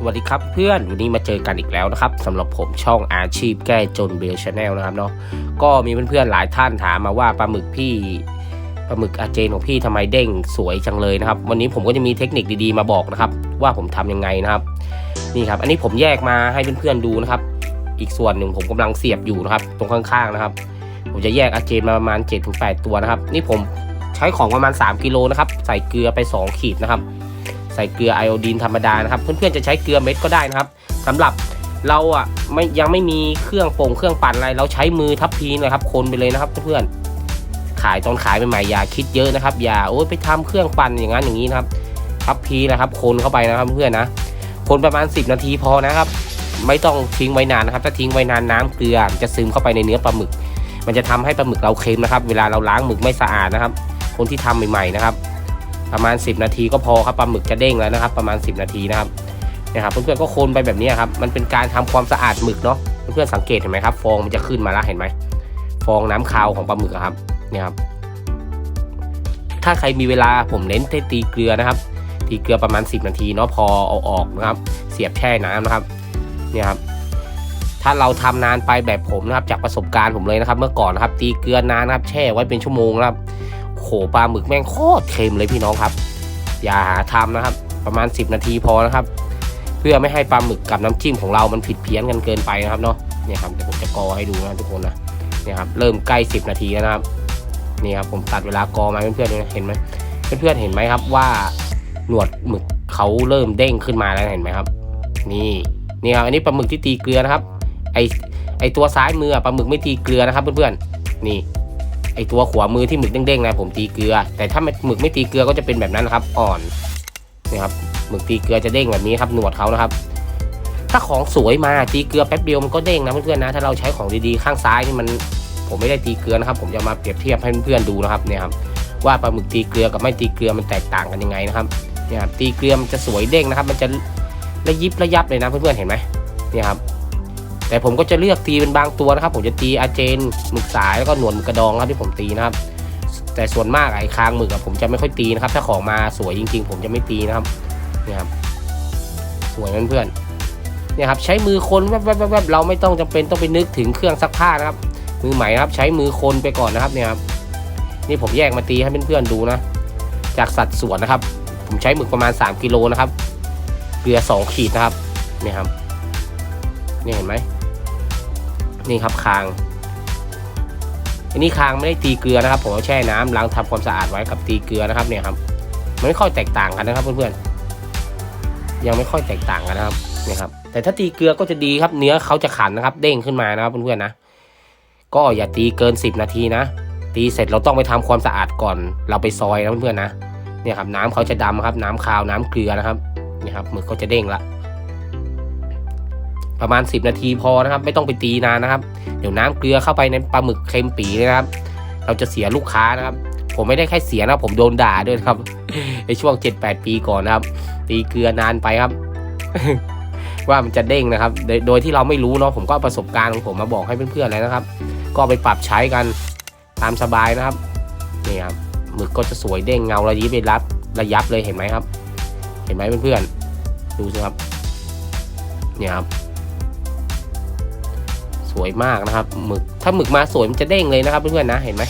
สวัสดีครับเพื่อนวันนี้มาเจอกันอีกแล้วนะครับสำหรับผมช่องอาชีพแก้จนเบลชาแนลนะครับเนาะก็มีเพื่อนๆหลายท่านถามมาว่าปลาหมึกพี่ปลาหมึกอาเจนของพี่ทำไมเด้งสวยจังเลยนะครับ วันนี้ผมก็จะมีเทคนิคดีๆมาบอกนะครับ ว่าผมทำยังไงนะครับ นี่ครับ อันนี้ผมแยกมาให้เพื่อนๆดูนะครับ อีกส่วนหนึ่งผมกำลังเสียบอยู่นะครับ ตรงข้างๆนะครับ ผมจะแยกอาเจนมาประมาณ7-8ตัวนะครับ นี่ผมใช้ของประมาณ 3กิโลนะครับ ใส่เกลือไป 2 ขีดนะครับ ส่เกลือไอโอดีนธรรมดานะครับ เพื่อนๆจะใช้เกลือเม็ดก็ได้นะครับสำหรับเราอะไม่ยังไม่มีเครื่องโป่งเครื่องปั่นอะไร เราใช้มือทับพีนะครับคนไปเลยนะครับเพื่อนๆขายตอนขายใหม่ๆอย่าคิดเยอะนะครับ อย่าโอ้ยไปทำเครื่องปั่นอย่างนั้นอย่างนี้นะครับทับพีนะครับ คนเข้าไปนะครับเพื่อนนะคนประมาณ 10 นาทีพอนะครับ ไม่ต้องทิ้งไว้นานนะครับ ถ้าทิ้งไว้นานน้ำเกลือจะซึมเข้าไปในเนื้อปลาหมึก มันจะทำให้ปลาหมึกเราเค็มนะครับ เวลาเราล้างหมึกไม่สะอาดนะครับ คนที่ทำใหม่ๆนะครับ ประมาณ 10 นาทีก็พอครับปลาหมึกจะเด้งแล้วนะครับ ประมาณ 10 นาทีนะครับเนี่ยครับเพื่อนๆก็คนไปแบบนี้ครับมันเป็นการทำความสะอาดหมึกเนาะเพื่อนๆสังเกตเห็นไหมครับ ฟองมันจะขึ้นมาแล้วเห็นไหมฟองน้ำคาวของปลาหมึกครับเนี่ยครับ ถ้าใครมีเวลาผมเน้นตีเกลือนะครับ ตีเกลือประมาณ 10 นาทีเนาะพอเอาออกนะครับ เสียบแช่น้ำนะครับเนี่ยครับถ้าเราทำนานไปแบบผมนะครับจากประสบการณ์ผมเลยนะครับ เมื่อก่อนนะครับ ตีเกลือนานนะครับ แช่ไว้เป็นชั่วโมงนะครับ โขปลาหมึกแม่งโคตรเค็มเลยพี่น้องครับ อย่าหาทำนะครับ ประมาณ 10 นาทีพอนะครับ เพื่อไม่ให้ปลาหมึกกับน้ำจิ้มของเรามันผิดเพี้ยนกันเกินไปนะครับเนาะเนี่ยครับเดี๋ยวผมจะกอให้ดูนะทุกคนนะเนี่ยครับเริ่มใกล้ 10 นาทีแล้วนะครับนี่ครับผมตัดเวลากอมาเพื่อนๆนะเห็นไหมเพื่อนๆเห็นไหมครับว่าหนวดหมึกเขาเริ่มเด้งขึ้นมาแล้วเห็นไหมครับ นี่นี่ครับอันนี้ปลาหมึกที่ตีเกลือนะครับไอไอตัวซ้ายมือปลาหมึกไม่ตีเกลือนะครับเพื่อนๆนี่ ไอตัวขวามือที่หมึกเด้งๆนะผมตีเกลือ แต่ถ้าหมึกไม่ตีเกลือก็จะเป็นแบบนั้นนะครับ อ่อนนี่ครับหมึกตีเกลือจะเด้งแบบนี้ครับหนวดเขานะครับ ถ้าของสวยมาตีเกลือแป๊บเดียวมันก็เด้งนะเพื่อนๆนะถ้าเราใช้ของดีๆข้างซ้ายนี่มันผมไม่ได้ตีเกลือนะครับ ผมจะมาเปรียบเทียบให้เพื่อนๆดูนะครับเนี่ยครับว่าปลาหมึกตีเกลือกับไม่ตีเกลือมันแตกต่างกันยังไงนะครับเนี่ยครับตีเกลือมันจะสวยเด้งนะครับ มันจะระยิบระยับเลยนะเพื่อนๆเห็นไหมเนี่ยครับ แต่ผมก็จะเลือกตีเป็นบางตัวนะครับ ผมจะตีอาเจนหมึกสายแล้วก็หนวดกระดองครับที่ผมตีนะครับ แต่ส่วนมากไอ้คางหมึกผมจะไม่ค่อยตีนะครับ ถ้าของมาสวยจริง ๆ ผมจะไม่ตีนะครับเนี่ยครับสวยเพื่อนๆเนี่ยครับใช้มือคนแวบๆๆเราไม่ต้องจำเป็นต้องไปนึกถึงเครื่องซักผ้านะครับ มือใหม่นะครับ ใช้มือคนไปก่อนนะครับเนี่ยครับนี่ผมแยกมาตีให้เพื่อนๆดูนะ จากสัดส่วนนะครับ ผมใช้หมึกประมาณ 3กิโลนะครับเกลือ2ขีดนะครับเนี่ยครับนี่เห็นไหม นี่ครับคาง อันนี้คางไม่ได้ตีเกลือนะครับ ผมเอาแช่น้ำล้างทำความสะอาดไว้กับตีเกลือนะครับเนี่ยครับมันไม่ค่อยแตกต่างกันนะครับเพื่อนๆยังไม่ค่อยแตกต่างกันนะครับเนี่ยครับ แต่ถ้าตีเกลือก็จะดีครับ เนื้อเขาจะขันนะครับ เด้งขึ้นมานะครับเพื่อนๆนะก็อย่าตีเกิน 10 นาทีนะ ตีเสร็จเราต้องไปทำความสะอาดก่อน เราไปซอยนะเพื่อนๆนะเนี่ยครับน้ำเขาจะดำครับ น้ำคาวน้ำเกลือนะครับเนี่ยครับหมึกเขาจะเด้งละ ประมาณ 10 นาทีพอนะครับ ไม่ต้องไปตีนานนะครับ เดี๋ยวน้ำเกลือเข้าไปในปลาหมึกเค็มปีนะครับ เราจะเสียลูกค้านะครับ ผมไม่ได้แค่เสียนะผมโดนด่าด้วยครับในช่วง 7-8 ปีก่อนนะครับ ตีเกลือนานไปครับ ว่ามันจะเด้งนะครับ โดยที่เราไม่รู้เนาะผมก็ประสบการณ์ของผมมาบอกให้เพื่อนๆเลยนะครับ ก็ไปปรับใช้กันตามสบายนะครับนี่ครับหมึกก็จะสวยเด้งเงาระยิบระยับระยับเลยเห็นไหมครับ เห็นไหมเพื่อนๆดูสิครับเนี่ยครับ วยมากนะครับหมึกถ้าหมึกมาสวยมันจะเด้งเลยนะครับเพื่อนๆนะเห็นไหม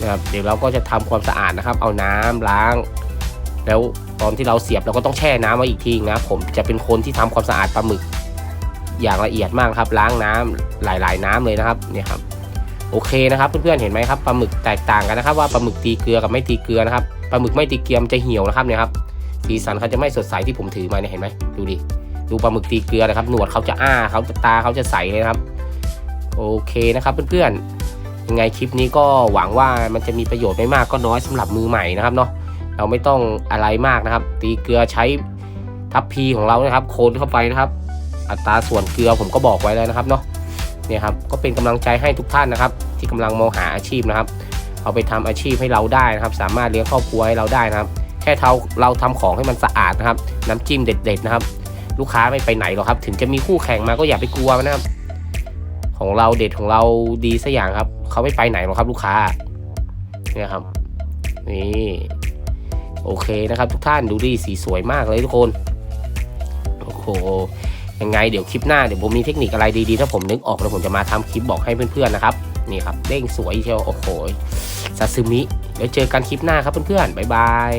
นะครับเดี๋ยวเราก็จะทำความสะอาดนะครับ เอาน้ำล้าง แล้วตอนที่เราเสียบเราก็ต้องแช่น้ำไว้อีกทีนะผมจะเป็นคนที่ทำความสะอาดปลาหมึก อย่างละเอียดมากครับ ล้างน้ำหลาย ๆ น้ำเลยนะครับเนี่ยครับโอเคนะครับเพื่อนๆเห็นไหมครับปลาหมึกแตกต่างกันนะครับว่าปลาหมึกตีเกลือกับไม่ตีเกลือนะครับปลาหมึกไม่ตีเกลือมันจะเหี่ยวนะครับเนี่ยครับสีสันเขาจะไม่สดใสที่ผมถือมาเนี่ยเห็นไหมดูดิดูปลาหมึกตีเกลือนะครับหนวดเขาจะอ้าเขาจะตาเขาจะใสเลยนะครับ โอเคนะครับเพื่อนๆยังไงคลิปนี้ก็หวังว่ามันจะมีประโยชน์ไม่มากก็น้อยสำหรับมือใหม่นะครับเนาะเราไม่ต้องอะไรมากนะครับ ตีเกลือใช้ทัพพีของเรานะครับโคนเข้าไปนะครับ อัตราส่วนเกลือผมก็บอกไว้แล้วนะครับเนาะเนี่ยครับก็เป็นกำลังใจให้ทุกท่านนะครับ ที่กำลังมองหาอาชีพนะครับ เอาไปทำอาชีพให้เราได้นะครับ สามารถเลี้ยงครอบครัวให้เราได้นะครับ แค่เราเราทำของให้มันสะอาดนะครับ น้ำจิ้มเด็ด ๆ นะครับ ลูกค้าไม่ไปไหนหรอกครับ ถึงจะมีคู่แข่งมาก็อย่าไปกลัวนะครับ ของเราเด็ดของเราดีสัอย่างครับเขาไม่ไปไหนหรอกครับลูกค้าเนี่ยครับนี่โอเคนะครับ ทุกท่านดูดิสีสวยมากเลยทุกคนโอเคโหยังไงเดี๋ยวคลิปหน้าเดี๋ยวผมมีเทคนิคอะไรดีๆ ถ้าผมนึกออกแล้วผมจะมาทำคลิปบอกให้เพื่อนๆนะครับนี่ครับเด้งสวยเชียวโอ้โหซาซึมิเดี๋ยวเจอกันคลิปหน้าครับเพื่อนๆบ๊ายบาย